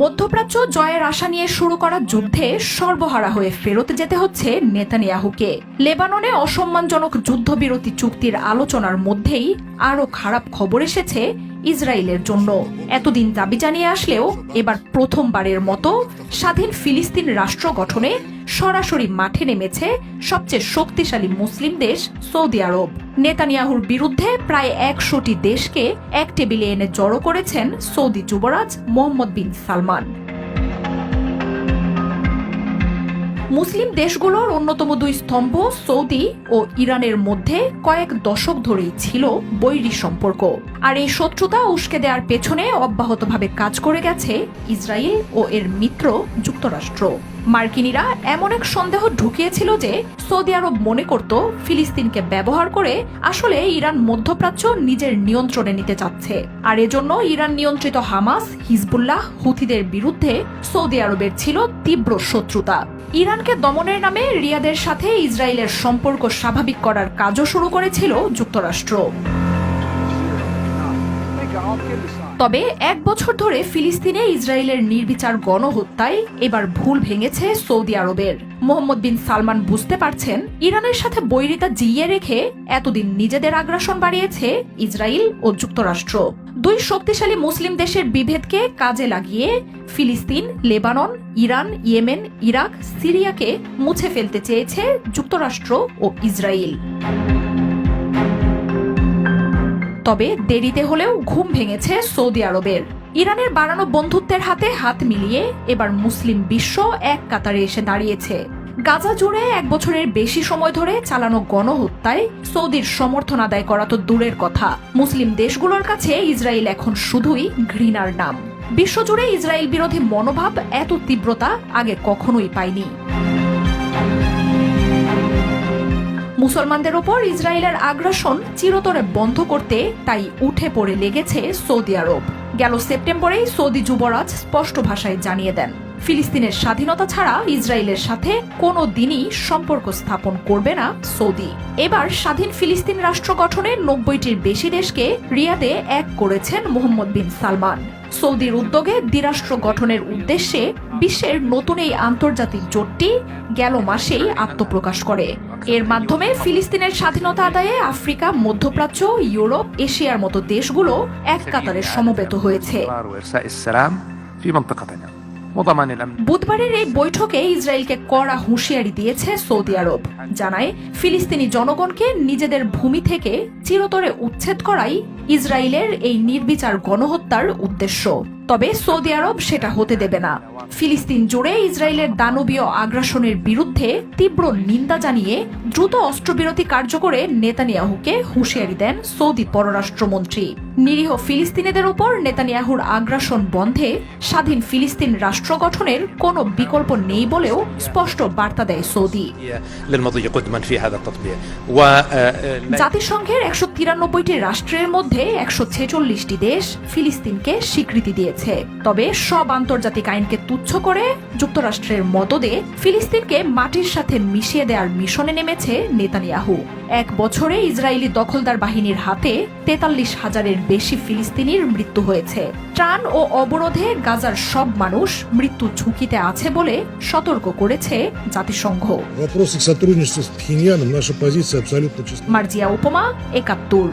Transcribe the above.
মধ্যপ্রাচ্য জয়ের আশা নিয়ে শুরু করা যুদ্ধে সর্বহারা হয়ে ফেরত যেতে হচ্ছে নেতানিয়াহুকে। লেবাননে অসম্মানজনক যুদ্ধবিরতি চুক্তির আলোচনার মধ্যেই আরও খারাপ খবর এসেছে ইসরায়েলের জন্য। এতদিন দাবি জানিয়ে আসলেও এবার প্রথমবারের মতো স্বাধীন ফিলিস্তিন রাষ্ট্র গঠনে সরাসরি মাঠে নেমেছে সবচেয়ে শক্তিশালী মুসলিম দেশ সৌদি আরব। নেতানিয়াহুর বিরুদ্ধে প্রায় একশোটি দেশকে এক টেবিলে এনে জড়ো করেছেন সৌদি যুবরাজ মোহাম্মদ বিন সালমান। মুসলিম দেশগুলোর অন্যতম দুই স্তম্ভ সৌদি ও ইরানের মধ্যে কয়েক দশক ধরেই ছিল বৈরী সম্পর্ক। আর এই শত্রুতা উস্কে দেওয়ার পেছনে অব্যাহতভাবে কাজ করে গেছে ইসরায়েল ও এর মিত্র যুক্তরাষ্ট্র। মার্কিনীরা এমন এক সন্দেহ ঢুকিয়েছিল যে সৌদি আরব মনে করত ফিলিস্তিনকে ব্যবহার করে আসলে ইরান মধ্যপ্রাচ্য নিজের নিয়ন্ত্রণে নিতে চাচ্ছে। আর এজন্য ইরান নিয়ন্ত্রিত হামাস, হিজবুল্লাহ, হুথিদের বিরুদ্ধে সৌদি আরবের ছিল তীব্র শত্রুতা। ইরানকে দমনের নামে রিয়াদের সাথে ইসরায়েলের সম্পর্ক স্বাভাবিক করার কাজও শুরু করেছিল যুক্তরাষ্ট্র। তবে এক বছর ধরে ফিলিস্তিনে ইসরায়েলের নির্বিচার গণহত্যায় এবার ভুল ভেঙেছে সৌদি আরবের। মোহাম্মদ বিন সালমান বুঝতে পারছেন, ইরানের সাথে বৈরিতা জিইয়ে রেখে এতদিন নিজেদের আগ্রাসন বাড়িয়েছে ইসরায়েল ও যুক্তরাষ্ট্র। দুই শক্তিশালী মুসলিম দেশের বিভেদকে কাজে লাগিয়ে ফিলিস্তিন, লেবানন, ইরান, ইয়েমেন, ইরাক, সিরিয়াকে মুছে ফেলতে চেয়েছে যুক্তরাষ্ট্র ও ইসরায়েল। তবে দেরিতে হলেও ঘুম ভেঙেছে সৌদি আরবের। ইরানের বাড়ানো বন্ধুত্বের হাতে হাত মিলিয়ে এবার মুসলিম বিশ্ব এক কাতারে এসে দাঁড়িয়েছে। গাজা জুড়ে এক বছরের বেশি সময় ধরে চালানো গণহত্যায় সৌদির সমর্থন আদায় করা তো দূরের কথা। মুসলিম দেশগুলোর কাছে ইসরায়েল এখন শুধুই ঘৃণার নাম। বিশ্বজুড়ে ইসরায়েল বিরোধী মনোভাব এত তীব্রতা আগে কখনোই পায়নি। মুসলমানদের ওপর ইসরায়েলের আগ্রাসন চিরতরে বন্ধ করতে তাই উঠে পড়ে লেগেছে সৌদি আরব। গেল সেপ্টেম্বরেই সৌদি যুবরাজ স্পষ্ট ভাষায় জানিয়ে দেন। ফিলিস্তিনের স্বাধীনতা ছাড়া ইসরায়েলের সাথে কোনো দিনই সম্পর্ক স্থাপন করবে না সৌদি। এবার স্বাধীন ফিলিস্তিন রাষ্ট্র গঠনে নব্বইটির বেশি দেশকে রিয়াদে এক করেছেন মোহাম্মদ বিন সালমান। সৌদির উদ্যোগে দ্বিরাষ্ট্র গঠনের উদ্দেশ্যে বিশ্বের নতুন এই আন্তর্জাতিক জোটটি গেল মাসেই আত্মপ্রকাশ করে। এর মাধ্যমে ফিলিস্তিনের স্বাধীনতা আদায়ে আফ্রিকা, মধ্যপ্রাচ্য, ইউরোপ, এশিয়ার মতো দেশগুলো এক কাতারে সমবেত হয়েছে। মানে বুধবারের এই বৈঠকে ইসরায়েলকে কড়া হুঁশিয়ারি দিয়েছে সৌদি আরব। জানায়, ফিলিস্তিনি জনগণকে নিজেদের ভূমি থেকে চিরতরে উচ্ছেদ করাই ইসরায়েলের এই নির্বিচার গণহত্যার উদ্দেশ্য। তবে সৌদি আরব সেটা হতে দেবে না। ফিলিস্তিন জুড়ে ইসরায়েলের দানবীয় আগ্রাসনের বিরুদ্ধে তীব্র নিন্দা জানিয়ে দ্রুত অস্ত্রবিরতি কার্যকরে নেতানিয়াহুকে হুঁশিয়ারি দেন সৌদি পররাষ্ট্রমন্ত্রী। নিরীহ ফিলিস্তিনিদের ওপর নেতানিয়াহুর আগ্রাসন বন্ধে স্বাধীন ফিলিস্তিন রাষ্ট্র গঠনের কোনো বিকল্প নেই বলেও স্পষ্ট বার্তা দেয় সৌদি। জাতিসংঘের একশো তিরানব্বইটি রাষ্ট্রের মধ্যে একশো ছেচল্লিশটি দেশ ফিলিস্তিনকে স্বীকৃতি দিয়েছে। হয়েছে। তবে সব আন্তর্জাতিক আইনকে তুচ্ছ করে যুক্তরাষ্ট্রের মদদে ফিলিস্তিনকে মাটির সাথে মিশিয়ে দেওয়ার মিশনে নেমেছে নেতানিয়াহু। এক বছরে ইসরায়েলি দখলদার বাহিনীর হাতে তেতাল্লিশ হাজারের বেশি ফিলিস্তিনির মৃত্যু হয়েছে। ত্রাণ ও অবরোধে গাজার সব মানুষ মৃত্যু ঝুঁকিতে আছে বলে সতর্ক করেছে জাতিসংঘ। মার্জিয়া উপমা একাত্তর